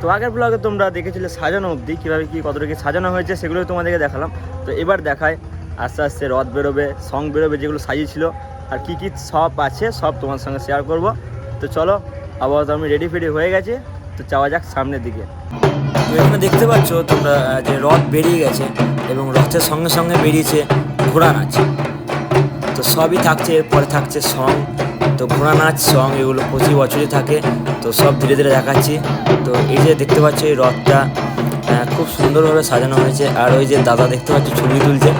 তো আগের ব্লগে তোমরা দেখেছিলে সাজানো অবধি, কীভাবে কী, কতটা কি সাজানো হয়েছে, সেগুলোই তোমাদেরকে দেখালাম। তো এবার দেখায় আস্তে আস্তে রথ বেরোবে সং বেরোবে, যেগুলো সাজিয়েছিল, আর কি কি সব আছে, সব তোমার সঙ্গে শেয়ার করব। তো চলো, আপাতত আমি রেডি ফেডি হয়ে গেছে, তো যাওয়া যাক সামনের দিকে। তো এখানে দেখতে পাচ্ছ তোমরা যে রথ বেরিয়ে গেছে, এবং রথের সঙ্গে সঙ্গে বেরিয়েছে ঘোড়া নাচ তো সবই থাকছে, এরপরে থাকছে সং তো ঘোড়া নাচ সং এগুলো প্রতি বছরই থাকে, তো সব ধীরে ধীরে দেখাচ্ছি। তো এই যে দেখতে পাচ্ছ এই রথটা খুব সুন্দরভাবে সাজানো হয়েছে। আর ওই যে দাদা দেখতে পাচ্ছি ছবি তুলছে।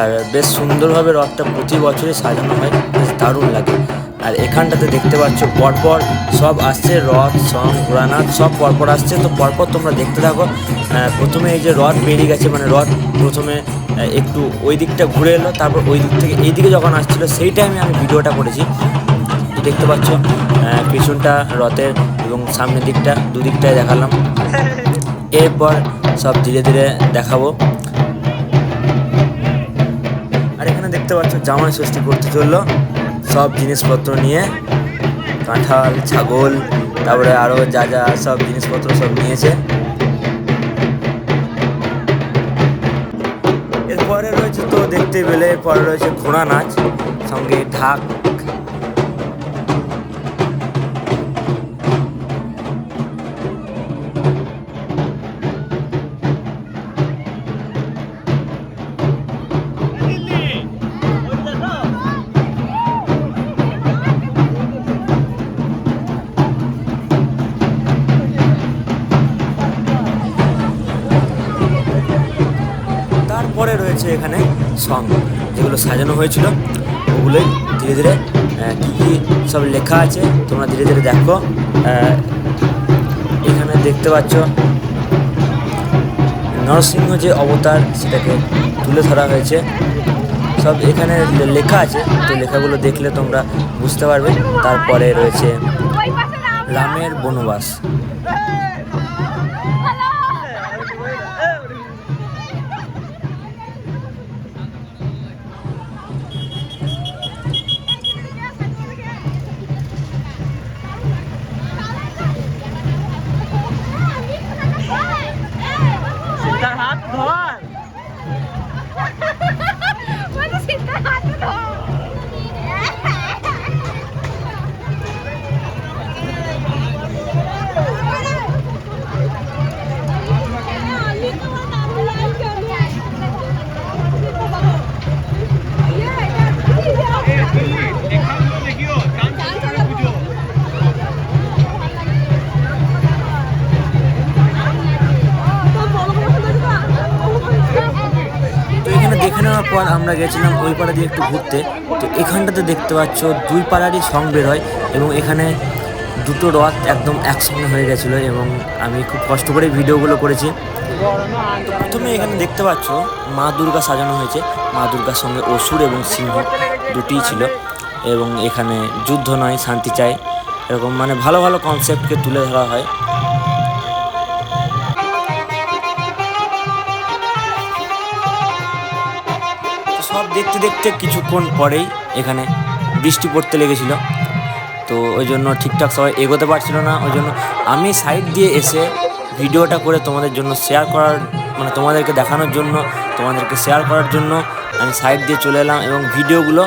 আর বেশ সুন্দরভাবে রথটা প্রতি বছরই সাজানো হয়, বেশ দারুণ লাগে। আর এখানটাতে দেখতে পাচ্ছ পরপর সব আসছে, রথ, সং ঘোড়া নাচ সব পরপর আসছে। তো পরপর তোমরা দেখতে থাকো প্রথমে এই যে রথ বেরিয়ে গেছে মানে রথ প্রথমে একটু ওই দিকটা ঘুরে এলো, তারপর ওই দিক থেকে এই দিকে যখন আসছিল, সেই টাইমে আমি ভিডিওটা করেছি। দেখতে পাচ্ছ পিছনটা রথের এবং সামনের দিকটা দুদিকটায় দেখালাম। এরপর সব ধীরে ধীরে দেখাবো। আর এখানে দেখতে পাচ্ছ জামাই ষষ্ঠী করতে চলল। সব জিনিসপত্র নিয়ে, কাঁঠাল, ছাগল, তারপরে আরও যা যা সব জিনিসপত্র সব নিয়েছে। এরপরে রয়েছে তো দেখতে পেলে এরপরে রয়েছে ঘোড়া নাচ, সঙ্গে ঢাক রয়েছে এখানে সং যেগুলো সাজানো হয়েছিল। ওগুলোই ধীরে ধীরে কী কী সব লেখা আছে, তোমরা ধীরে ধীরে দেখো। এখানে দেখতে পাচ্ছ, নরসিংহ যে অবতার, সেটাকে তুলে ধরা হয়েছে। সব এখানে লেখা আছে, তো লেখাগুলো দেখলে তোমরা বুঝতে পারবে। তারপরে রয়েছে রামের বনবাস। নেওয়ার পর আমরা গেছিলাম ওই পাড়া দিয়ে একটু ঘুরতে। তো এখানটাতে দেখতে পাচ্ছ দুই পাড়ারই সং বের হয় এবং এখানে দুটো রথ একদম একসঙ্গে হয়ে গেছিল এবং আমি খুব কষ্ট করে ভিডিওগুলো করেছি। প্রথমে এখানে দেখতে পাচ্ছ মা দুর্গা সাজানো হয়েছে। মা দুর্গার সঙ্গে অসুর এবং সিংহ দুটিই ছিল এবং এখানে যুদ্ধ নয়, শান্তি চাই। এরকম মানে ভালো ভালো কনসেপ্টকে তুলে ধরা হয়। দেখতে দেখতে কিছুক্ষণ পরেই এখানে বৃষ্টি পড়তে লেগেছিল। তো ওই জন্য ঠিকঠাক সবাই এগোতে পারছিল না। ওই জন্য আমি সাইড দিয়ে এসে ভিডিওটা করে তোমাদের জন্য শেয়ার করার মানে তোমাদেরকে দেখানোর জন্য, তোমাদেরকে শেয়ার করার জন্য আমি সাইড দিয়ে চলে এলাম এবং ভিডিওগুলো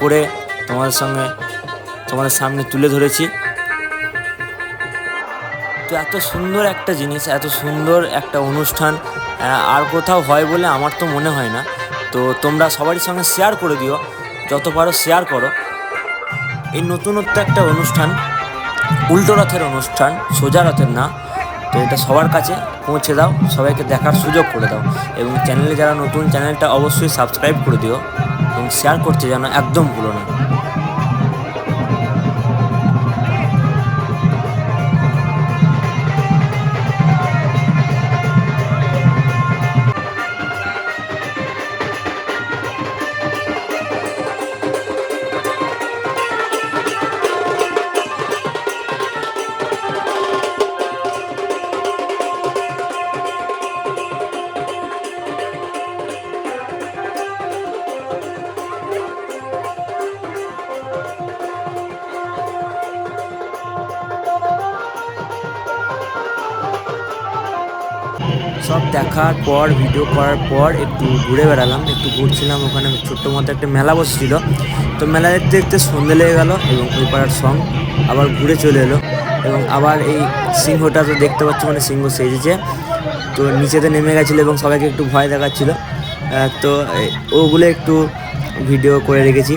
করে তোমাদের সঙ্গে তোমাদের সামনে তুলে ধরেছি। তো এত সুন্দর একটা জিনিস, এত সুন্দর একটা অনুষ্ঠান আর কোথাও হয় বলে আমার তো মনে হয় না। তো তোমরা সবারই সঙ্গে শেয়ার করে দিও। যত পারো শেয়ার করো। এই নতুনত্ব একটা অনুষ্ঠান, উল্টো রথের অনুষ্ঠান, সোজা রথের না। তো এটা সবার কাছে পৌঁছে দাও, সবাইকে দেখার সুযোগ করে দাও। এবং চ্যানেলে যারা নতুন চ্যানেলটা অবশ্যই সাবস্ক্রাইব করে দিও। এবং শেয়ার করতে যেন একদম ভুলো না। সব দেখার পর ভিডিও করার পর একটু ঘুরে বেড়ালাম, একটু ঘুরছিলাম ওখানে। ছোট্ট মতো একটা মেলা বসেছিল। তো মেলা দেখতে দেখতে সন্ধে লেগে গেল এবং ওই পাড়ার সং আবার ঘুরে চলে এলো। এবং আবার এই সিংহটা তো দেখতে পাচ্ছ মানে সিংহ সেজেছে। তো নিচেতে নেমে গেছিল এবং সবাইকে একটু ভয় দেখাচ্ছিলো। তো ওগুলো একটু ভিডিও করে রেখেছি।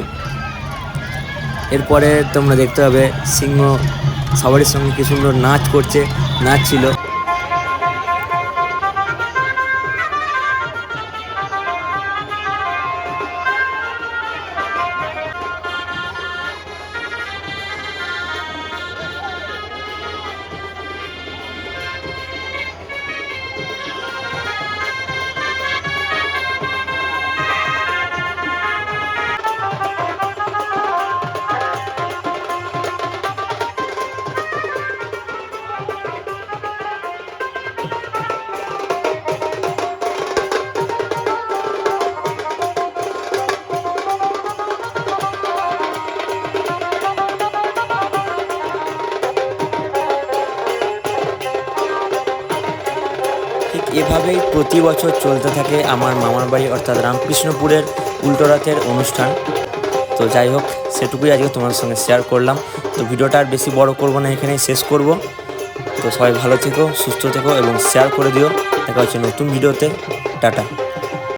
এরপরে তোমরা দেখতে পাবে সিংহ সবারই সঙ্গে কি সুন্দর নাচ করছে নাচ ছিল এভাবেই প্রতি বছর চলতে থাকে আমার মামার বাড়ি, অর্থাৎ রামকৃষ্ণপুরের উল্টোরাতের অনুষ্ঠান। তো যাই হোক, সেটুকুই আজকে তোমার সঙ্গে শেয়ার করলাম। তো ভিডিওটা আর বেশি বড় করব না, এখানেই শেষ করব। তো সবাই ভালো থেকো, সুস্থ থেকো এবং শেয়ার করে দিও। দেখা হচ্ছে নতুন ভিডিওতে। টাটা।